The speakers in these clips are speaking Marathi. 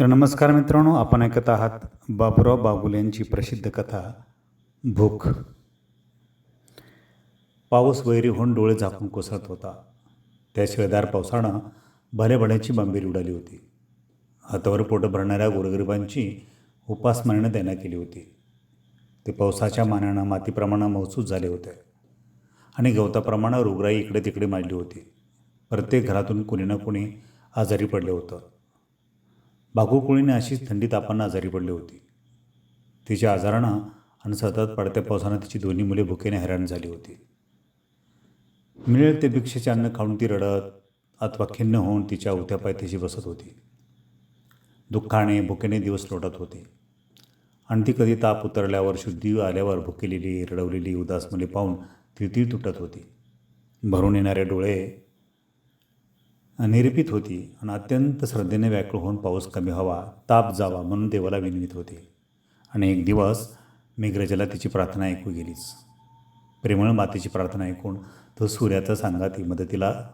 तर नमस्कार मित्रांनो आपण ऐकत आहात बाबुराव बाबुल यांची प्रसिद्ध कथा भूक पाऊस वैरी होऊन डोळे झाकून कोसळत होता. त्या शिळदार पावसानं भल्याभल्याची बांबीर उडाली होती. हातावर पोटं भरणाऱ्या गोरगरिबांची उपासमारणं देण्यात केली होती. ते पावसाच्या मानानं मातीप्रमाणे महसूस झाले होते. आणि गवताप्रमाणे रोगराई इकडे तिकडे मांडली होती. प्रत्येक घरातून कुणी ना कुणी आजारी पडले होतं. बागुकुळीने अशीच थंडी तापांना आजारी पडली होती. तिच्या आजारानं आणि सतत पडत्या पावसानं तिची दोन्ही मुले भुकेने हैराण झाली होती. मिळेल ते भिक्षेचे अन्न खाऊन ती रडत अथवा खिन्न होऊन तिच्या उथ्या पायथ्याशी बसत होती. दुःखाने भुकेने दिवस लोटत होते. आणि ती कधी ताप उतरल्यावर शुद्धी आल्यावर भुकेलेली रडवलेली उदास मुले पाहून ती ती तुटत होती. भरून येणारे डोळे निरपित होती आणि अत्यंत श्रद्धेने व्याकुळ होऊन पाऊस कमी व्हावा ताप जावा म्हणून देवाला विनवित होते. आणि एक दिवस मेघरजाला तिची प्रार्थना ऐकू गेलीच. प्रेमळ मातेची प्रार्थना ऐकून तो सूर्याचा सांगाती मदतीला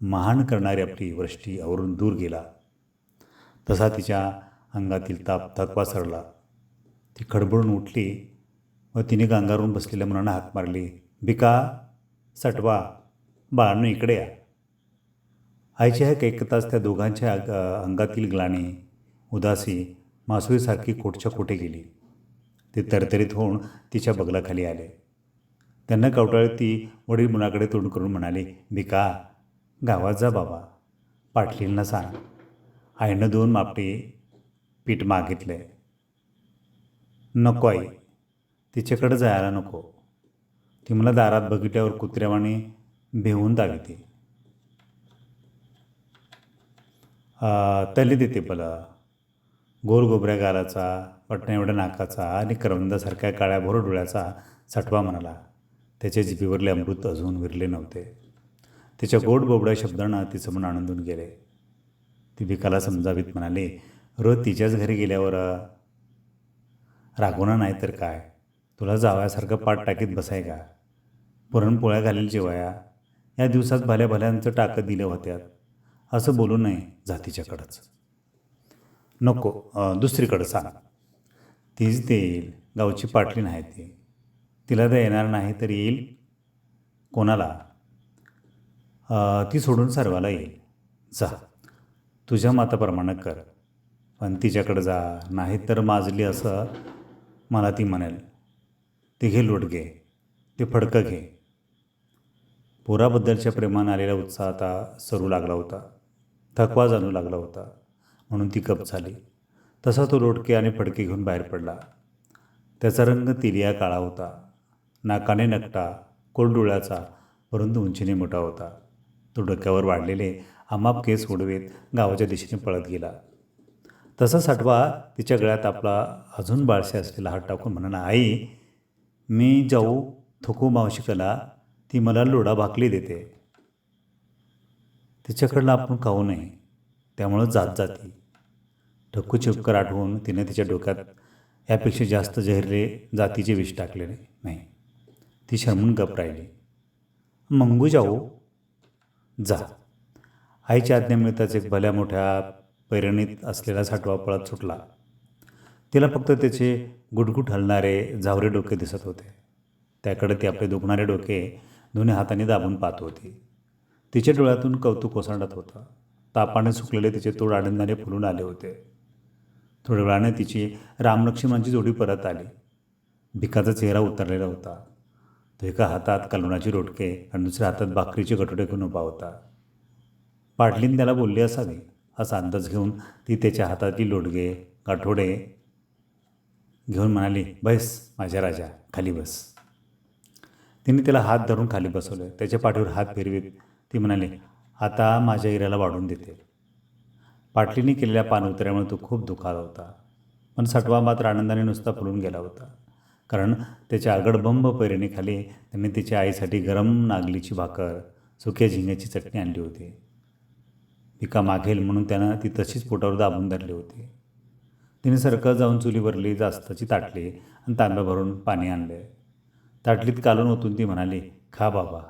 महान करणारी आपली वृष्टी आवरून दूर गेला. तसा तिच्या अंगातील ताप थकवा सरला. ती खडबडून उठली व तिने गांगारून बसलेल्या मुलांना हाक मारली भिका सटवा बाळांनो इकडे या. आईची एक एक तास त्या दोघांच्या अंगातील ग्लाणी उदासी मासुळीसारखी कोटच्या कोठे गेली. ते तरतरीत होऊन तिच्या बगलाखाली आले. त्यांना कवटाळत ती वडील मुलाकडे तोंड करून म्हणाली भिका गावात जा बाबा पाटलींना सांग. आईनं दोन मापटे पीठ मागितलं. आहे नको आई तिच्याकडे जायला नको. ती मला दारात बघितल्यावर कुत्र्यावाने भेवून दाविते तल्ली देते मला गोबऱ्या गालाचा पटण्या एवढ्या नाकाचा आणि करवंदासारख्या काळ्या भोर डोळ्याचा सटवा म्हणाला. त्याच्या जिभेवरले अमृत अजून विरले नव्हते. त्याच्या गोड बोबड्या शब्दांना तिचं मन आनंदून गेले. ती भिकाला समजावीत म्हणाले रोज तिच्याच घरी गेल्यावर रागवणार नाही तर काय? तुला जावयासारखं पाठ टाकीत बसाय का? पुरणपोळ्या घालेल जेवाया या? दिवसात भल्या भल्यांचं टाकत दिल्या होत्यात. असं बोलू नये जातीच्याकडंच. नको दुसरीकडं सांग. तीच देईल गावची पाटली नाही ती. तिला तर येणार नाही तर येईल कोणाला? ती सोडून सर्वाला येईल. जा तुझ्या माताप्रमाणे कर. पण तिच्याकडं जा नाही तर माजली असं मला ती म्हणेल. ते घे लोट घे ते फडकं घे. पोराबद्दलच्या प्रेमानं आलेला उत्साह आता सरू लागला होता. थकवा जाणू लागला होता. म्हणून ती कप झाली. तसा तो लोटके आणि फडके घेऊन बाहेर पडला. त्याचा रंग तिलिया काळा होता. नाकाने नकटा कोलडोळ्याचा परंतु उंचीने मोठा होता. तो डोक्यावर वाढलेले आमाप केस उडवेत गावाच्या दिशेने पळत गेला. तसा साठवा तिच्या गळ्यात आपला अजून बाळसे असलेला हात टाकून म्हणाला आई मी जाऊ थुकू मावशी कला ती मला लोडा भाकली देते. तिच्याकडला आपण खाऊ नये. त्यामुळं जात जाती. ढक्कू चिपकर आठवून तिने तिच्या डोक्यात यापेक्षा जास्त जहिरले जातीचे विष टाकले नाही. ती शरमून गप राहिली. मंगू जाऊ? जा. आईची आज्ञा मिळताच एक भल्या मोठ्या पैरणीत असलेला साठवा पळत सुटला. तिला फक्त त्याचे गुटगुट हलणारे झावरे डोके दिसत होते. त्याकडे ती आपले दुखणारे डोके दोन्ही हाताने दाबून पाहत होती. तिच्या डोळ्यातून कौतुक ओसांडत होतं. तापाने सुकलेले तिचे तोड आनंदाने फुलून आले होते. थोड्या वेळाने तिची रामलक्ष्मणांची जोडी परत आली. भिकाचा चेहरा उतरलेला होता. तो एका हातात कलवणाची रोटके आणि दुसऱ्या हातात भाकरीचे कटोटे घेऊन उभा होता. पाटलीन त्याला बोलली असावी. असा अंदाज घेऊन ती त्याच्या हातातली लोटगे काठोडे घेऊन म्हणाली बस माझ्या राजा खाली बस. तिने त्याला हात धरून खाली बसवले. त्याच्या पाठीवर हात फिरवीत ती म्हणाली आता माझ्या हिऱ्याला वाढून देते. पाटलीने केलेल्या पानउतऱ्यामुळे तो खूप दुखाला होता. पण सटवा मात्र आनंदाने नुसता फुलून गेला होता. कारण त्याच्या आगडबंब पैरणीखाली त्यांनी तिच्या आईसाठी गरम नागलीची भाकर सुक्या झिंग्याची चटणी आणली होती. पिका मागेल म्हणून त्यानं ती तशीच पोटावर दाबून धरली होती. तिने सरकत जाऊन चुलीवरली जास्ताची ताटली आणि तांब्या भरून पाणी आणले. ताटलीत कालून ओतून ती म्हणाली खा बाबा.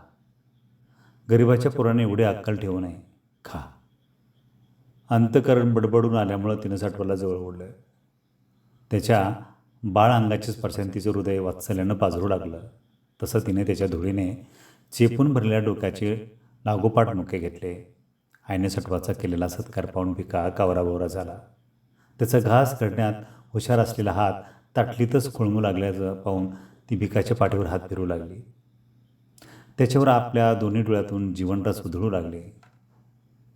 गरिबाच्या पोराने एवढी अक्कल ठेवू नये. खा. अंतकरण बडबडून आल्यामुळं तिनं साठवाला जवळ ओढलं. त्याच्या बाळ अंगाच्या स्पर्शाने तिचं हृदय वात्सल्यानं पाजरू लागलं. तसं तिने त्याच्या धुळीने चेपून भरलेल्या डोक्याचे लागोपाठ मुके घेतले. आईने सटवाचा केलेला सत्कार पाहून भिका कावराबोरा झाला. त्याचा घास करण्यात हुशार असलेला हात ताटलीतच खोळमू लागल्याचं पाहून ती भिकाच्या पाठीवर हात फिरू लागली. त्याच्यावर आपल्या दोन्ही डोळ्यातून जीवनरस उधळू लागले.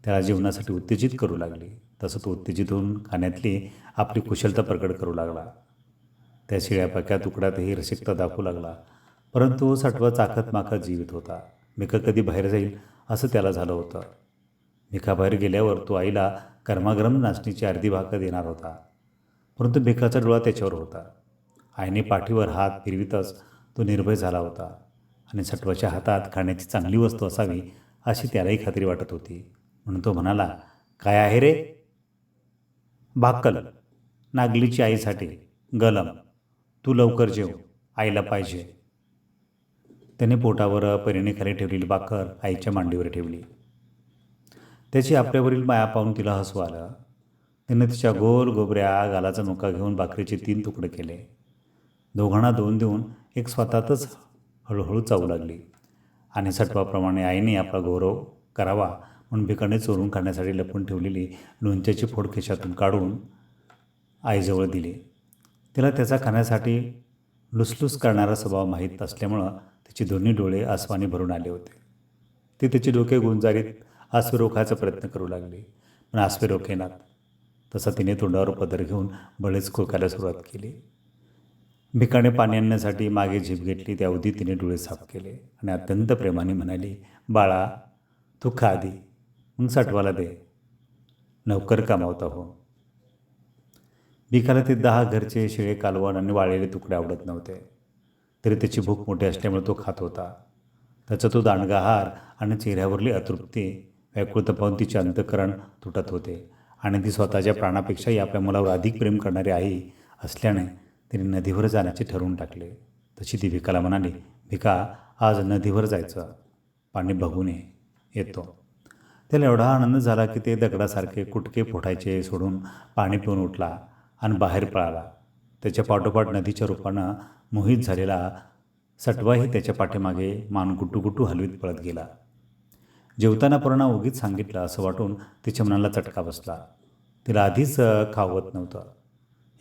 त्याला जीवनासाठी उत्तेजित करू लागले. तसं तो उत्तेजित होऊन खाण्यातली आपली कुशलता प्रकट करू लागला. त्या शिळ्यापाक्या तुकड्यातही रसिकता दाखवू लागला. परंतु साठवा चाकत माकत जीवित होता. भिका कधी बाहेर जाईल असं त्याला झालं होतं. मिका बाहेर गेल्यावर तो आईला गरमागरम नाचणीची अर्धी भाकर देणार होता. परंतु भिकाचा डोळा त्याच्यावर होता. आईने पाठीवर हात फिरवितच तो निर्भय झाला होता. आणि सटवाच्या हातात खाण्याची चांगली वस्तू असावी अशी त्यालाही खात्री वाटत होती. म्हणून तो म्हणाला काय आहे रे? भाकल नागलीची आईसाठी गलम तू लवकर जेव आईला पाहिजे. त्याने पोटावर परिणीखाली ठेवलेली भाकर आईच्या मांडीवर ठेवली. त्याची आपल्यावरील माया पाहून तिला हसू आलं. तिने तिच्या गोल गोबऱ्या गालाचा मुका घेऊन भाकरीचे तीन तुकडे केले. दोघांना दोन देऊन एक स्वतःतच हळूहळू चावू लागली. आणि सटवाप्रमाणे आईने आपला गौरव करावा म्हणून भिकाने चोरून खाण्यासाठी लपून ठेवलेली लोणच्याची फोड खिशातून काढून आईजवळ दिली. तिला त्याचा खाण्यासाठी लुसलुस करणारा स्वभाव माहीत असल्यामुळं तिचे दोन्ही डोळे आसवानी भरून आले होते. ती त्याचे डोके गुंजारीत आसवे रोखायचा प्रयत्न करू लागली. पण आसवे रोखेनात तसा तिने तोंडावर पदर घेऊन बळेच खोकायला सुरुवात केली. भिकाने पाणी आणण्यासाठी मागे झीप घेतली त्या अवधी तिने डोळे साफ केले आणि अत्यंत प्रेमाने म्हणाली बाळा तू खा आधी मग साठवाला दे. नौकर कामावता हो भिकाला ते दहा घरचे शिळे कालवण आणि वाळलेले तुकडे आवडत नव्हते. तरी त्याची भूक मोठी असल्यामुळे तो खात होता. त्याचा तो दांडगाहार आणि चेहऱ्यावरली अतृप्ती व्याकुळता पाहून तिचे अंतकरण तुटत होते आणि ती स्वतःच्या प्राणापेक्षाही आपल्या मुलावर अधिक प्रेम करणारी आई असल्याने तिने नदीवर जाण्याचे ठरवून टाकले. तशी ती भिकाला म्हणाली भिका आज नदीवर जायचं. पाणी बघून ये. येतो. त्याला एवढा आनंद झाला की ते दगडासारखे कुटके फोटायचे सोडून पाणी पिऊन उठला आणि बाहेर पळाला. त्याच्या पाठोपाठ नदीच्या रूपानं मोहित झालेला सटवाही त्याच्या पाठीमागे मान गुटू हलवीत पळत गेला. जेवताना पूर्ण उगीच सांगितलं असं वाटून तिच्या मनाला चटका बसला. तिला आधीच खावत नव्हतं.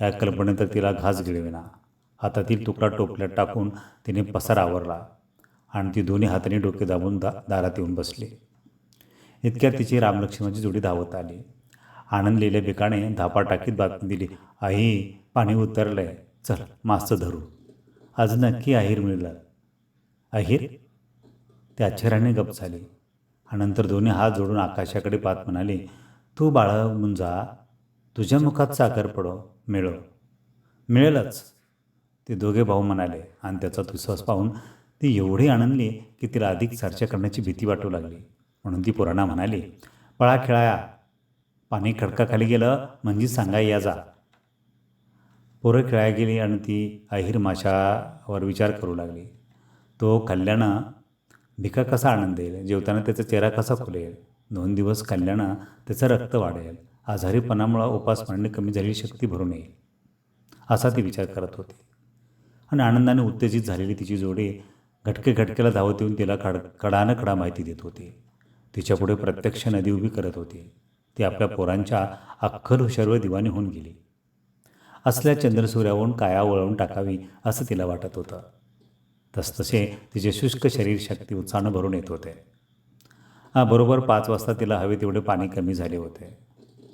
या कल्पनेत तिला घास गिळविना हातातील तुकडा टोपल्यात टाकून तिने पसार आवरला आणि ती दोन्ही हाताने डोके दाबून दा दारात येऊन बसली. इतक्यात तिची रामलक्ष्मणाची जोडी धावत आली. आनंदलेल्या बिकाने धापा टाकीत बातमी दिली आई पाणी उतरलंय. चल मास्तर धरू. आज नक्की अहिर मिळलं. अहिर? त्या आश्चर्याने गप झाली आणि नंतर दोन्ही हात जोडून आकाशाकडे पाहत म्हणाली तू बाळ मुंजा तुझ्या मुखात साखर पडो. मिळव मिळेलच. ते दोघे भाऊ म्हणाले आणि त्याचा विश्वास पाहून ती एवढी आनंदली की तिला अधिक चर्चा करण्याची भीती वाटू लागली. म्हणून ती पुराणा म्हणाली पळा खेळाया. पाणी खडकाखाली गेलं म्हणजे सांगा या जा. पोरं खेळायला गेली आणि ती अहिर माशावर विचार करू लागली. तो खाल्ल्यानं भिका कसा आनंद येईल जेवताना त्याचा चेहरा कसा खुलेल दोन दिवस खाल्ल्यानं त्याचं रक्त वाढेल. आजारीपणामुळं उपासमारणे कमी झालेली शक्ती भरून येईल असा ती विचार करत होती. आणि आनंदाने उत्तेजित झालेली तिची जोडे घटके घटकेला धावत येऊन तिला खड कडानं खडा माहिती देत होती. तिच्यापुढे प्रत्यक्ष नदी उभी करत होती. ती आपल्या पोरांच्या अख्खल हुशारवर दिवाणी होऊन गेली. असल्या चंद्रसूर्यावरून काया वळवून टाकावी असं तिला वाटत होतं. तसतसे तिचे शुष्क शरीर शक्ती उत्साहानं भरून येत होते. हा बरोबर पाच वाजता तिला हवे तेवढे पाणी कमी झाले होते.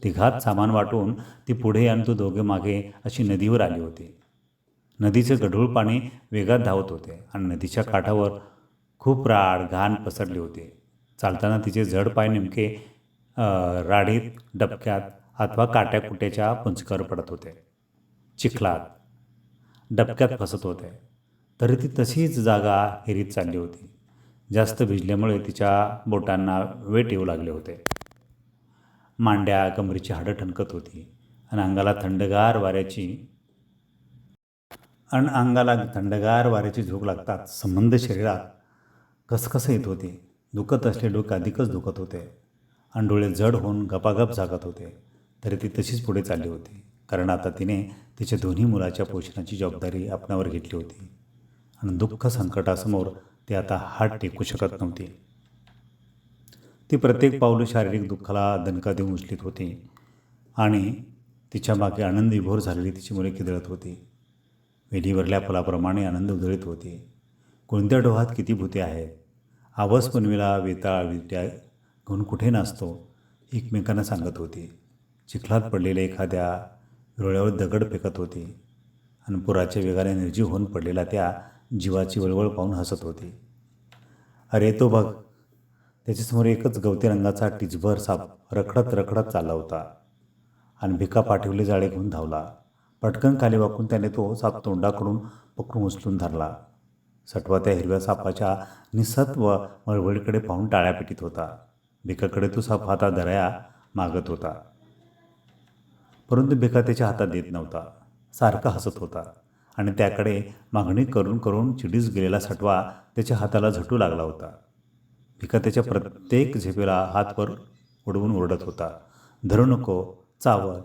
तिघात सामान वाटून ती पुढे आणि तो दोघे मागे अशी नदीवर आली होती. नदीचे गढूळ पाणी वेगात धावत होते आणि नदीच्या काठावर खूप राड घाण पसरले होते. चालताना तिचे जड पाय नेमके राडीत डबक्यात अथवा काट्याकुट्याच्या पुंचकर पडत होते. चिखलात डबक्यात फसत होते. तरी ती तशीच जागा हेरीत चालली होती. जास्त भिजल्यामुळे तिच्या बोटांना वेट येऊ लागले होते. मांड्या कमरीची हाडं ठणकत होती. आणि अंगाला थंडगार वाऱ्याची आणि अंगाला थंडगार वाऱ्याची झोक लागतात. संबंध शरीरात कसकसं येत होते. दुखत असले डोके अधिकच दुखत होते. आणि डोळे जड होऊन गपागप जागत होते. तरी ती तशीच पुढे चालली होती. कारण आता तिने तिच्या दोन्ही मुलाच्या पोषणाची जबाबदारी आपणावर घेतली होती. आणि दुःख संकटासमोर ते आता हात टेकू शकत नव्हती. ती प्रत्येक पाऊल शारीरिक दुःखाला दणका देऊन उचलीत होती. आणि तिच्यामागे आनंद विभोर झालेली तिची मुले किदळत होती. वेलीवरल्या फुलाप्रमाणे आनंद उधळीत होते. कोणत्या डोहात किती भूते आहेत? आवाज पनवेला वेताळ विट्या घेऊन कुठे नाचतो? एकमेकांना सांगत होती. चिखलात पडलेल्या एखाद्या विरोळ्यावर दगड फेकत होती. आणि पुराच्या वेगाने निर्जीव होऊन पडलेला त्या जीवाची वळवळ पाहून हसत होती. अरे तो बघ त्याच्यासमोर एकच गवती रंगाचा टिचभर साप रखडत रखडत चालला होता. आणि भिका पाठवले जाळे घेऊन धावला. पटकन खाली वाकून त्याने तो साप तोंडाकडून पकडून उचलून धरला. सटवा त्या हिरव्या सापाच्या निसत व वळवळीकडे पाहून टाळ्या पिटीत होता. भिकाकडे तो साप हातात धराया मागत होता. परंतु भिका त्याच्या हातात देत नव्हता. सारखा हसत होता. आणि त्याकडे मागणी करून करून चिडीस गेलेला सटवा त्याच्या हाताला झटू लागला होता. भिका त्याच्या प्रत्येक झेपेला हात वर उडवून ओरडत होता. धरू नको चावल.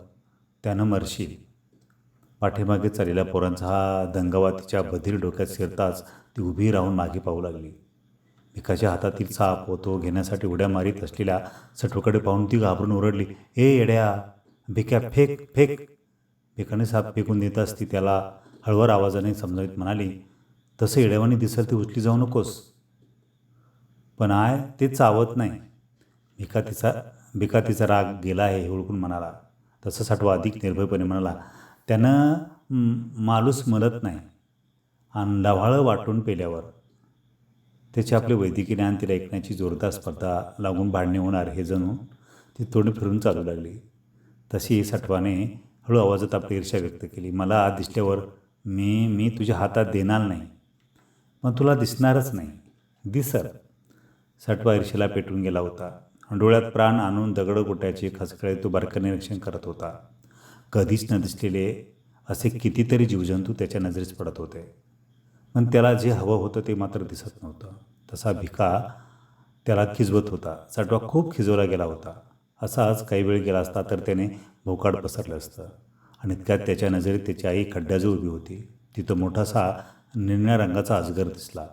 त्यानं मरशील पाठीमागे चाललेल्या पोरांचा हा दंगावा तिच्या बधीर डोक्यात शिरताच ती उभी राहून मागे पाहू लागली. भिकाच्या हातातील साप व तो घेण्यासाठी उड्या मारीत असलेल्या सटूकडे पाहून ती घाबरून ओरडली ए येड्या! भिक्या फेक फेक! भिकाने साप फेकून देताच ती त्याला हळवर आवाजाने समजावीत म्हणाली तसं येड्यावानी दिसेल ती उचली जाऊ नकोस. पण आय ते चावत नाही. भिका तिचा भिका तिचा राग गेला आहे हे ओळखून म्हणाला. तसं साठवा अधिक निर्भयपणे म्हणाला. त्यानं माणूस मालूस नाही. आणि लव्हाळं वाटून पेल्यावर. त्याचे आपले वैद्यकीय ज्ञान तिला ऐकण्याची जोरदार स्पर्धा लागून भांडणे होणार हे जणू ती तोंड फिरून चालू लागली. तशी सटवाने हळू आवाजात आपली ईर्ष्या व्यक्त केली. मला दिसल्यावर मी मी तुझ्या हातात देणार नाही. पण तुला दिसणारच नाही. दिसर सटवा ईर्षेला पेटून गेला होता. डोळ्यात प्राण आणून दगड गोट्याचे खसखळे तो बारकं निरीक्षण करत होता. कधीच न दिसलेले असे कितीतरी जीवजंतू त्याच्या नजरेस पडत होते. पण त्याला जे हवं होतं ते मात्र दिसत नव्हतं. तसा भिका त्याला खिजवत होता. सटवा खूप खिजवला गेला होता. असाच काही वेळ गेला असता तर त्याने भोकाड पसरलं असतं. आणि त्यात त्याच्या नजरेत त्याची आई खड्ड्याजवळ उभी होती. तिथं मोठासा निळ्या रंगाचा अजगर दिसला.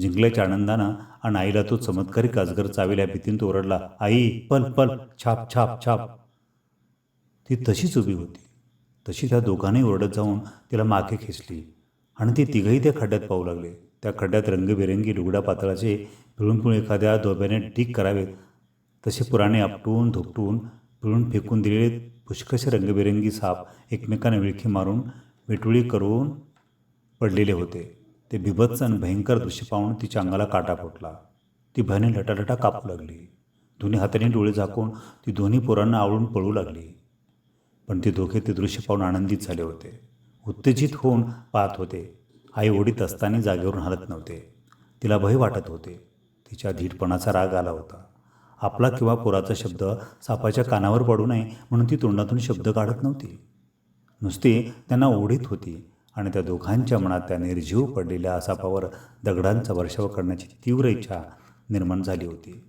जिंकल्याच्या आनंदानं आणि आईला तो चमत्कारी काजगर चावेल्या भीतीन तो ओरडला आई पल पल छाप छाप छाप. ती तशीच उभी होती. तशी त्या दोघांनाही ओरडत जाऊन तिला मागे खेचली आणि ती तिघही त्या खड्ड्यात पाहू लागले. त्या खड्ड्यात रंगबिरंगी लुगडा पातळाचे पिळून पिळून एखाद्या धोब्याने ठीक करावेत. तसे पुराणे आपटून धोपटून पिळून फेकून दिलेले पुष्कळसे रंगबिरंगी साप एकमेकांना विळखी मारून वेटुळी करून पडलेले होते. ते बिभत्स आणि भयंकर दृश्य पाहून तिच्या अंगाला काटा फुटला. ती भयाने लटालटा कापू लागली. दोन्ही हाताने डोळे झाकून ती दोन्ही पोरांना आवळून पळू लागली. पण ते दोघे ते दृश्य पाहून आनंदित झाले होते. उत्तेजित होऊन पाहत होते. आई ओढीत असताना जागेवरून हलत नव्हते. तिला भय वाटत होते. तिच्या धीटपणाचा राग आला होता. आपला किंवा पोराचा शब्द सापाच्या कानावर पडू नये म्हणून ती तोंडातून शब्द काढत नव्हती. नुसती त्यांना ओढीत होती. आणि त्या दोघांच्या मनात त्या निर्जीव पडलेल्या सापावर दगडांचा वर्षाव करण्याची तीव्र इच्छा निर्माण झाली होती.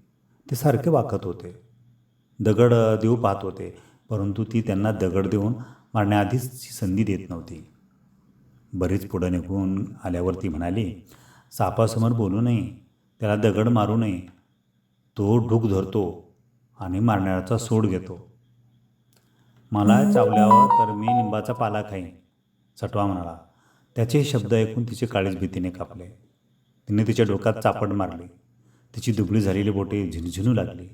ते सारखे वाकत होते. दगड देऊ पाहत होते परंतु ती त्यांना दगड देऊन मारण्याआधीच संधी देत नव्हती. बरीच पुढं निघून आल्यावर ती म्हणाली सापासमोर बोलू नये त्याला दगड मारू नये. तो ढूक धरतो आणि मारण्याचा सोड घेतो. मला चावल्यावर तर मी लिंबाचा पाला खाईन. सटवा म्हणाला. त्याचे शब्द ऐकून तिचे काळीच भीतीने कापले. तिने तिच्या डोक्यात चापड मारली. तिची दुबळी झालेली बोटे झिनझिनू लागली.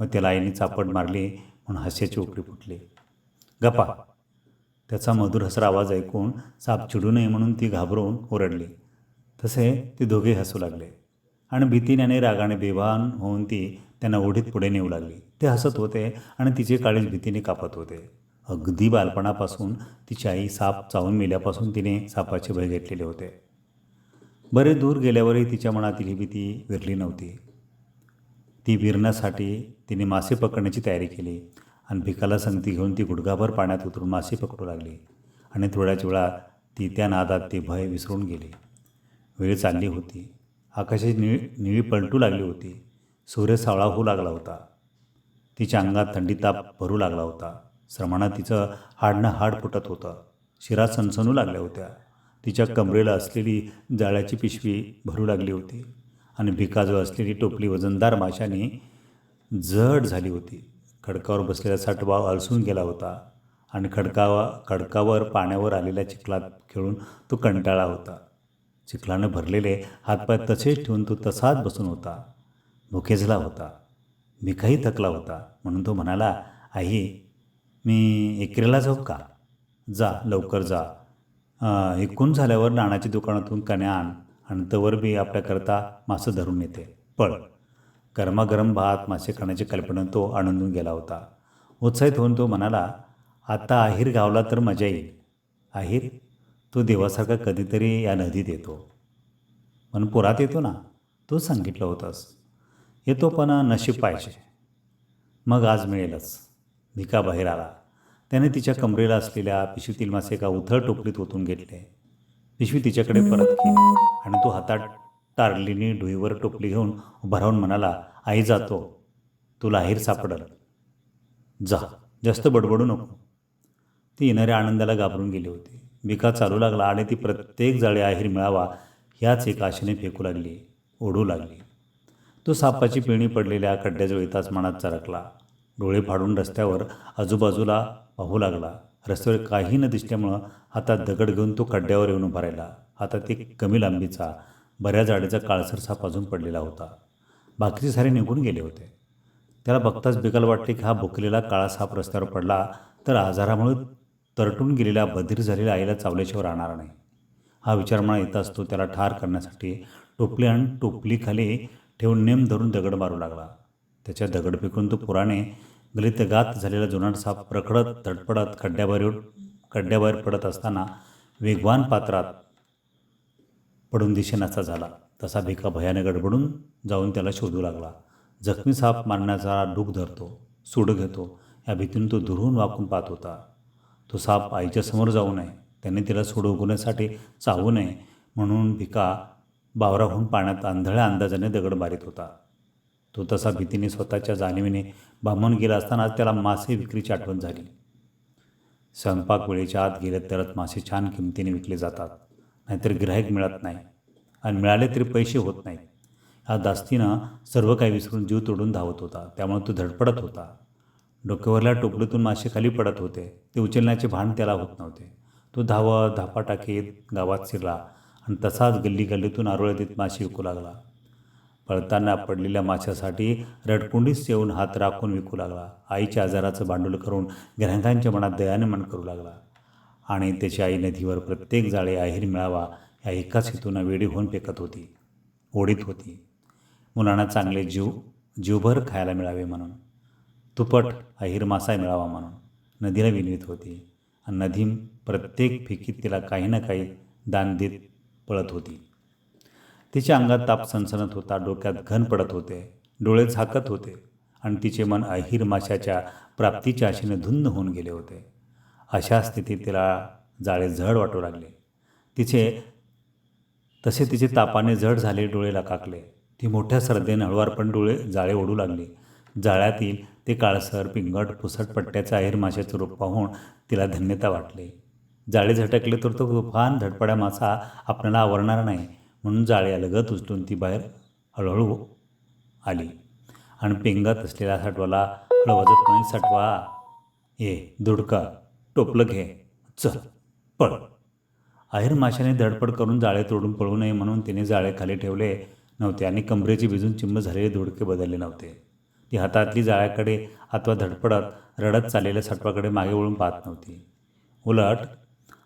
मग त्याला आईने चापड मारली म्हणून हास्याची उकळी फुटली. गप्पा. त्याचा मधुर हसरा आवाज ऐकून साप चिडू नये म्हणून ती घाबरवून ओरडली. तसे ते दोघे हसू लागले. आणि भीतीने आणि रागाने बेभान होऊन ती त्यांना ओढीत पुढे नेऊ लागली. ते हसत होते आणि तिचे काळीज भीतीने कापत होते. अगदी बालपणापासून तिची आई साप चावून मेल्यापासून तिने सापाचे भय घेतलेले होते. बरे दूर गेल्यावरही तिच्या मनातील ही भीती विरली नव्हती. ती विरण्यासाठी तिने मासे पकडण्याची तयारी केली आणि भिकाला संगती घेऊन ती गुडघाभर पाण्यात उतरून मासे पकडू लागली आणि थोड्याच वेळात ती त्या नादात ते भय विसरून गेली. वेळ चालली होती. आकाशाची निळी निळी पलटू लागली होती. सूर्य सावळा होऊ लागला होता. तिच्या अंगात थंडी ताप भरू लागला होता. श्रमाना तिचं हाडणं हाड फुटत होतं. शिरा सणसणू लागल्या होत्या. तिच्या कमरेला असलेली जाळ्याची पिशवी भरू लागली होती आणि भिकाजवळ असलेली टोपली वजनदार माशाने जड झाली होती. खडकावर बसलेला साठवाव अलसून गेला होता आणि खडकावा खडकावर पाण्यावर आलेल्या चिखलात खेळून तो कंटाळा होता. चिखलानं भरलेले हातपाय तसेच ठेवून तो तसाच बसून होता. भुकेजला होता. भिकाही थकला होता म्हणून तो म्हणाला आई मी एकरेला जाऊ का? जा लवकर जा. एकूण झाल्यावर नाणाच्या दुकानातून कण्या आण आणि तवर बी आपल्याकरता मासं धरून येते पळ. गरमागरम भात मासे खाण्याची कल्पना तो आनंदून गेला होता. उत्साहित होऊन तो म्हणाला आता आहिर गावला तर मजा येईल. आहिर तो देवासारखा कधीतरी या नदीत येतो. पण पुरात येतो ना? तो सांगितलं होतंस. येतो पण नशीब पाहिजे. मग आज मिळेलच. भिका बाहेर आला. त्याने तिच्या कमरेला असलेल्या पिशवीतील मासे एका उथळ टोपलीत ओतून घेतले. पिशवी तिच्याकडे परत केली आणि तो हातात टारलीने डोईवर टोपली घेऊन उभा राहून म्हणाला आई जातो तुला आहेर सापडल. जा. जास्त बडबडू नको. ती येणाऱ्या आनंदाला घाबरून गेली होती. भिका चालू लागला आणि ती प्रत्येक जाळी आहेर मिळावा ह्याच एका आशेने फेकू लागली ओढू लागली. तो सापाची पिळणी पडलेल्या खड्ड्याजवळ येताच मनात चरकला. डोळे फाडून रस्त्यावर आजूबाजूला पाहू लागला. रस्त्यावर काही न दिसल्यामुळं हातात दगड घेऊन तो खड्ड्यावर येऊन उभा राहिला. हातात एक कमी लांबीचा बऱ्याच जाडीचा काळसर साप अजून पडलेला होता. बाकीचे सारे निघून गेले होते. त्याला बघताच बिकाल वाटले की हा भुकलेला काळा साप रस्त्यावर पडला तर आजारामुळे तरटून गेलेल्या बधीर झालेल्या आईला चावल्याशिवाय राहणार नाही. हा विचार मला येत असतो त्याला ठार करण्यासाठी टोपली आणि टोपलीखाली ठेवून नेम धरून दगड मारू लागला. त्याच्या दगड फेकून तो पुराने गलितगात झालेला जुनाट साप प्रखडत धडपडत खड्ड्याबाहेर खड्ड्याबाहेर पडत असताना वेगवान पात्रात पडून दिशेनाचा झाला. तसा भिका भयाने गडबडून जाऊन त्याला शोधू लागला. जखमी साप मारण्याचा डूक धरतो सूड घेतो या भीतीने तो दुरून वाकून पाहत होता. तो साप आईच्या समोर जाऊ नये त्याने तिला सूड उगवण्यासाठी चावू नये म्हणून भिका बावराहून पाण्यात आंधळ्या अंदाजाने दगड मारित होता. तो तसा भीतीने स्वतःच्या जाणीवीने बांबून गेला असतानाच त्याला मासे विक्रीची आठवण झाली. स्वयंपाक वेळेच्या आत गेले तरच मासे छान किमतीने विकले जातात. नाहीतर ग्राहक मिळत नाही आणि मिळाले तरी पैसे होत नाहीत. ह्या दास्तीनं सर्व काही विसरून जीव तोडून धावत होता. त्यामुळे तो धडपडत होता. डोक्यावरल्या टोपलीतून मासे खाली पडत होते. ते उचलण्याचे भान त्याला होत नव्हते. तो धावत धापा टाकीत गावात शिरला आणि तसाच गल्ली गल्लीतून आरोळ्यात मासे विकू लागला. पळताना पडलेल्या माशासाठी रडकुंडीस येऊन हात राखून विकू लागला. आईच्या आजाराचं भांडवल करून ग्राहकांच्या मनात दयाने मन करू लागला. आणि त्याची आई नदीवर प्रत्येक जाळे अहिर मिळावा या एकाच हेतूनं वेडी होऊन फेकत होती. ओढीत होती. मुलांना चांगले जीव जीवभर खायला मिळावे म्हणून. तुपट अहिर मासा मिळावा म्हणून. नदीला विनवीत होती. आणि नदी प्रत्येक फेकीत तिला काही ना काही दान देत पळत होती. तिच्या अंगात ताप सणसणत होता डोक्यात घन पडत होते डोळे झाकत होते आणि तिचे मन अहिर माशाच्या प्राप्तीच्या आशेने धुंद होऊन गेले होते. अशा स्थितीत तिला जाळे झड वाटू लागले. तिचे तसे तिचे तापाने जड झाले डोळे लकाकले ती मोठ्या श्रद्धेने हळुवारपण डोळे जाळे ओढू लागली. जाळ्यातील ते काळसर पिंगट पुसट पट्ट्याचं अहिर माशाचं रूप पाहून तिला धन्यता वाटली. जाळे झटकले तर तो तुफान धडपड्या मासा आपल्याला आवरणार नाही. म्हणून जाळे अलगत उचलून ती बाहेर हळूहळू आली. आणि पिंगत असलेल्या साठवाला हळवजत म्हणे साठवा ये दुडका टोपलं घे चल पळ. आहेर माशाने धडपड करून जाळे तोडून पळू नये म्हणून तिने जाळे खाली ठेवले नव्हते आणि कमरेची भिजून चिंब झालेले धुडके बदलले नव्हते. ती हातातली जाळ्याकडे अथवा धडपडत रडत चाललेल्या साठवाकडे मागे वळून पाहत नव्हती. उलट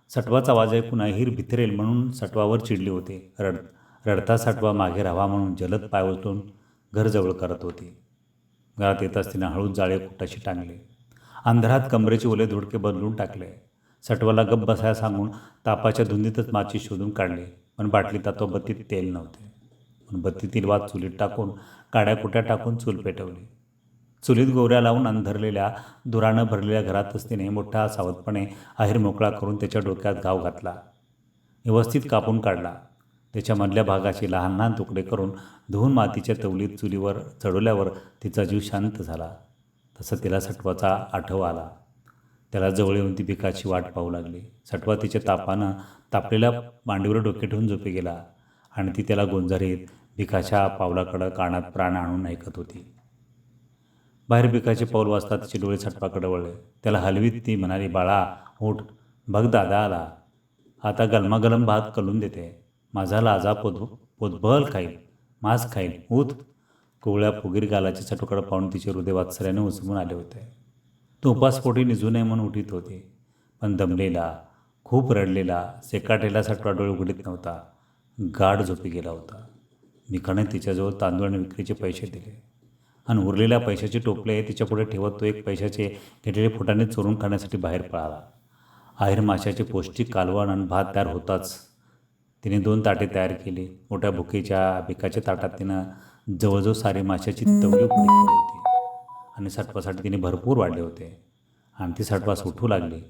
सटवाचा आवाज ऐकून अहिर भितरेल म्हणून सटवावर चिडली होती. रड रडता सटवा मागे राहावा म्हणून जलद पाय उचलून घरजवळ करत होती. घरात येताच तिने हळूच जाळे कुटाशी टांगले. अंधारात कमरेचे ओले धुडके बदलून टाकले. सटवाला गप्प बसायला सांगून तापाच्या धुंदीतच माची शोधून काढले. पण बाटली अथवा बत्तीत तेल नव्हते. पण बत्तीतील वात चुलीत टाकून काड्या कुट्या टाकून चूल पेटवली. चुलीत गोवऱ्या लावून अंधरलेल्या धुरानं भरलेल्या घरातच तिने मोठा सावधपणे आहेर मोकळा करून त्याच्या डोक्यात घाव घातला. व्यवस्थित कापून काढला. त्याच्या मधल्या भागाचे लहान लहान तुकडे करून धुवून मातीच्या तवलीत चुलीवर चढवल्यावर तिचा जीव शांत झाला. तसा तिला सटवाचा आठव आला. त्याला जवळ येऊन ती भिकाची वाट पाहू लागली. सटवा तिच्या तापानं तापलेल्या मांडीवर डोके ठेवून झोपे गेला आणि ती त्याला गोंजारीत भिकाच्या पावलाकडं कानात प्राण आणून ऐकत होती. बाहेर पिकाचे पाऊल वाजता तिचे डोळे सटपाकडे वळले. त्याला हलवीत ती म्हणाली बाळा उठ बघ दादा आला. आता गलमागलम भात कलून देते. माझा लाजा पोत पोतभल खाईल मांस खाईल उत कोवळ्या फुगीर गालाच्या चटुकडं पाहून तिचे हृदय वात्सल्याने उचलून आले होते. तो उपासपोटी निजू नये म्हणून उठीत होती. पण दमलेला खूप रडलेला सेकाटेला सटवा डोळे उघडीत नव्हता. गाढ झोपी गेला होता. भिकाने तिच्याजवळ तांदूळ आणि विक्रीचे पैसे दिले. आणि उरलेल्या पैशाचे टोपले तिच्यापुढे ठेवत तो एक पैशाचे घेतलेले फुटाने चोरून खाण्यासाठी बाहेर पळाला. आहेर माशाचे पौष्टिक कालवण आणि भात तयार होताच. तिने दोन ताटे तयार केले. मोठ्या भुकेच्या भिकाच्या ताटात तिनं जवळजवळ सारे माशाची तवली उपडी केली होती. आणि सटपासाठी तिने भरपूर वाढले होते. आणि ती सटपास उठू लागली.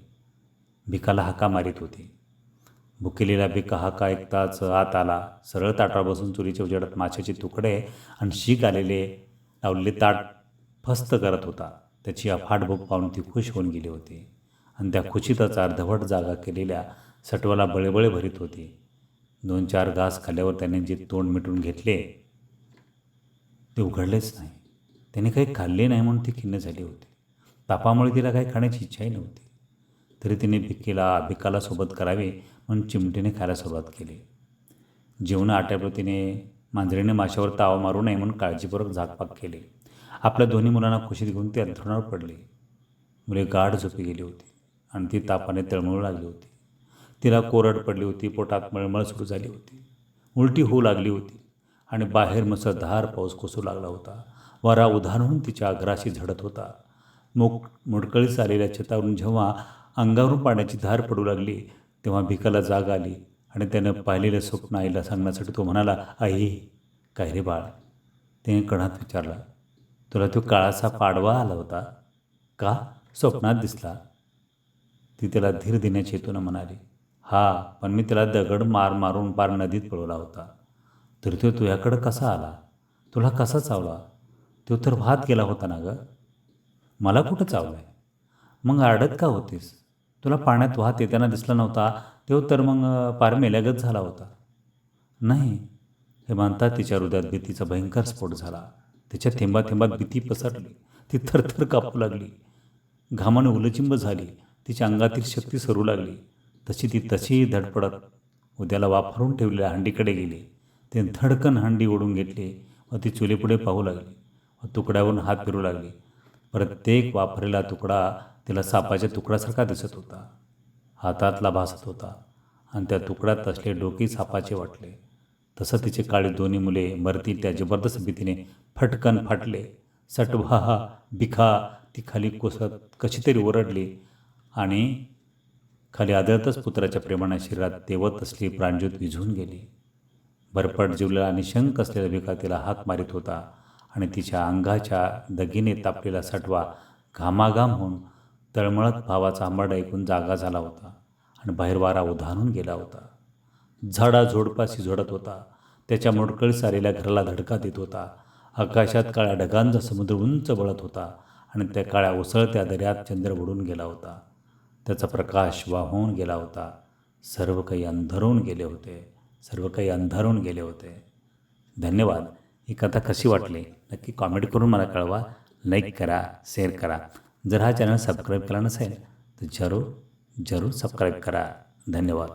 भिकाला हाका मारित होती. भुकेलेला भिका हाका ऐकताच आत आला. सरळ ताटावर बसून चुलीच्या उजेडात माशाचे तुकडे आणि शीक आलेले लावलेले ताट फस्त करत होता. त्याची अफाट भूक पाहून ती खुश होऊन गेली होती. आणि त्या खुशीतच अर्धवट जागा केलेल्या सटवाला बळेबळे भरीत होती. दोन चार घास खाल्ल्यावर त्याने जे तोंड मिटून घेतले ते उघडलेच नाही. त्याने काही खाल्ले नाही म्हणून ती खिन्न झाली होती. तापामुळे तिला काही खाण्याची इच्छाही नव्हती. तरी तिने भिकेला भिकाला सोबत करावे म्हणून चिमटीने खायला सुरुवात केली. जेवण आटपलं तिने मांजरीने माशावर ताव मारू नये म्हणून काळजीपूर्वक झाकपाक केले. आपल्या दोन्ही मुलांना खुशीत घेऊन ते अंथरुणावर पडले. मुले गाढ झोपी गेली होती आणि ती तापाने तळमळू लागली होती. तिला कोरड पडली होती पोटात मळमळ सुरू झाली होती. उलटी होऊ लागली होती आणि बाहेर मुसळधार पाऊस कोसू लागला होता. वारा उधारून तिच्या अग्राशी झडत होता. मोक मोडकळीस आलेल्या छतावरून जेव्हा अंगावरून पाण्याची धार पडू लागली तेव्हा भिकाला जाग आली. आणि त्यानं पाहिलेलं स्वप्न आईला सांगण्यासाठी तो म्हणाला आई काय रे बाळ? त्याने कणात विचारला तुला तो काळाचा पाडवा आला होता? का? स्वप्नात दिसला? ती त्याला धीर देण्याची हेतूनं म्हणाली हा पण मी त्याला दगड मार मारून पार नदीत पळवला होता. तर तो तुझ्याकडं कसा आला? तुला कसा चावला? तो तर भात गेला होता ना गं? मला कुठं चावलं आहे मग आडत का होतीस? तुला पाण्यात वाहत येताना दिसला नव्हता? तो तर मग पार मेल्यागत झाला होता. नाही हे मानता तिच्या हृदयात भीतीचा भयंकर स्फोट झाला. तिच्या थेंबा थेंबात भीती पसरली. ती थरथर कापू लागली. घामाने उलचिंब झाली. तिच्या अंगातील शक्ती सरू लागली. तशी ती तशीही धडपडत उद्याला वापरून ठेवलेल्या हंडीकडे गेली. ते धडकन हंडी ओढून घेतली व ती चुलीपुढे पाहू लागली व तुकड्यावरून हात फिरू लागली. प्रत्येक वापरलेला तुकडा तिला सापाच्या तुकड्यासारखा दिसत होता. हातातला भासत होता आणि त्या तुकड्यात असले डोके सापाचे वाटले. तसं तिचे काळे दोन्ही मुले मरतील त्या जबरदस्त भीतीने फटकन फाटले. सटभा बिखा ती खाली कोसत कशी तरी ओरडली आणि खाली आदळतच पुत्राच्या प्रेमाने शरीरात तेवत असली प्राणज्योत विझून गेली. भरपट जिवलेला आणि शंक असलेला भिका तिला हाक मारित होता आणि तिच्या अंगाच्या दगीने तापलेला सटवा घामाघाम होऊन तळमळत भावाचा आंबाड ऐकून जागा झाला होता आणि बाहेर वारा उधारून गेला होता. झाडा झोडपाशी झोडत होता. त्याच्या मोडकळी सारेल्या घराला धडका देत होता. आकाशात काळ्या ढगांचा समुद्र उंच बळत होता आणि त्या काळ्या उसळत्या दर्यात चंद्र बुडून गेला होता. त्याचा प्रकाश वाहून गेला होता. सर्व काही अंधारून गेले होते. सर्व काही अंधारून गेले होते. धन्यवाद. ही कथा कशी वाटली? नक्की कॉमेंट करून मला कळवा. लाईक करा शेअर करा. जर हा चॅनल सबस्क्राईब केला नसेल तर जरूर जरूर सबस्क्राईब करा. धन्यवाद.